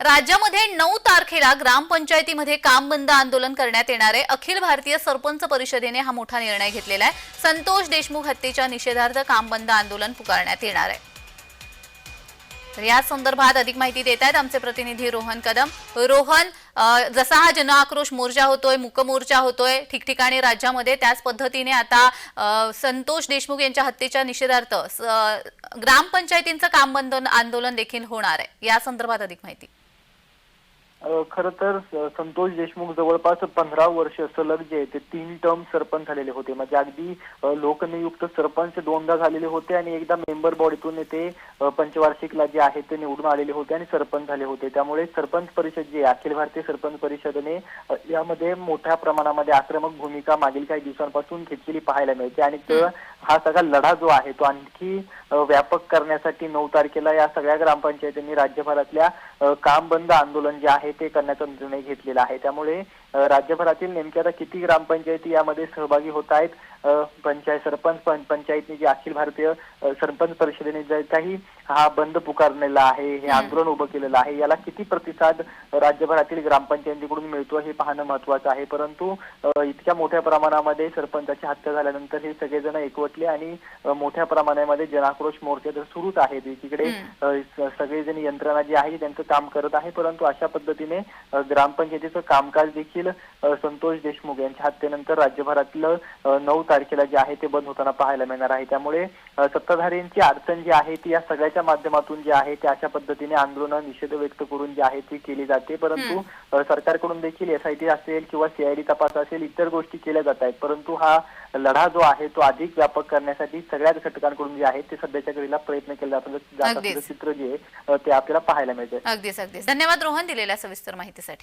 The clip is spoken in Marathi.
राज्यामध्ये नऊ तारखेला ग्रामपंचायतीमध्ये काम बंद आंदोलन करण्यात येणार आहे अखिल भारतीय सरपंच परिषदेने हा मोठा निर्णय घेतलेला आहे. संतोष देशमुख हत्येच्या निषेधार्थ काम बंद आंदोलन पुकारण्यात येणार आहे. तर या संदर्भात अधिक माहिती देत आहेत आमचे प्रतिनिधी रोहन कदम. रोहन जसा हा जन आक्रोश मोर्चा होतोय मुकमोर्चा होतोय ठिकठिकाणी राज्यामध्ये त्याच पद्धतीने आता संतोष देशमुख यांच्या हत्येच्या निषेधार्थ ग्रामपंचायतींचं काम बंद आंदोलन देखील होणार आहे. या संदर्भात अधिक माहिती. खर तर संतोष देशमुख जवळपास पंधरा वर्ष सलग जे ते तीन टर्म सरपंच झालेले होते. म्हणजे अगदी लोकनियुक्त सरपंच दोनदा झालेले होते आणि एकदा मेंबर बॉडीतून ते पंचवार्षिकला जे आहे ते निवडून आलेले होते आणि सरपंच झाले होते. त्यामुळे सरपंच परिषद जी अखिल भारतीय सरपंच परिषदेने यामध्ये मोठ्या प्रमाणामध्ये आक्रमक भूमिका मागील काही दिवसांपासून घेतलेली पाहायला मिळते. आणि हा सगळा लढा जो आहे तो आणखी व्यापक करण्यासाठी नऊ तारखेला या सगळ्या ग्रामपंचायतींनी राज्यभरातल्या काम बंद आंदोलन जे आहे ते करण्याचा निर्णय घेतलेला आहे. त्यामुळे राज्यभरातील नेमक्या आता किती ग्रामपंचायती यामध्ये सहभागी होत आहेत? पंचायत सरपंच पंचायतनी जे अखिल भारतीय सरपंच परिषदेने काही हा बंद पुकारलेला आहे हे आंदोलन उभं केलेलं आहे याला किती प्रतिसाद राज्यभरातील ग्रामपंचायतीकडून मिळतो हे पाहणं महत्वाचं आहे. परंतु इतक्या मोठ्या प्रमाणामध्ये सरपंचाची हत्या झाल्यानंतर हे सगळेजण एकवटले आणि मोठ्या प्रमाणामध्ये जनाक्रोश मोर्चे तर सुरूच आहेत एकीकडे सगळेजण यंत्रणा जी आहे त्यांचं काम करत आहे. परंतु अशा पद्धतीने ग्रामपंचायतीचं कामकाज देखील अ, संतोष देशमुख यांच्या हत्येनंतर राज्यभरातलं नऊ तारखेला जे आहे ते बंद होताना पाहायला मिळणार आहे. त्यामुळे सत्ताधाऱ्यांची अडचण जी आहे ती या सगळ्याच्या माध्यमातून जी आहे ते अशा पद्धतीने आंदोलन निषेध व्यक्त करून जी आहे ती केली जाते. परंतु सरकारकडून देखील एसआयटी असेल किंवा सीआयडी तपास असेल इतर गोष्टी केल्या जात आहेत. परंतु हा लढा जो आहे तो अधिक व्यापक करण्यासाठी सगळ्याच घटकांकडून जे आहे ते सध्याच्या घडीला प्रयत्न केले जातात जात चित्र जे आहे ते आपल्याला पाहायला मिळते अगदीच अगदीच. धन्यवाद रोहन दिलेल्या सविस्तर माहितीसाठी.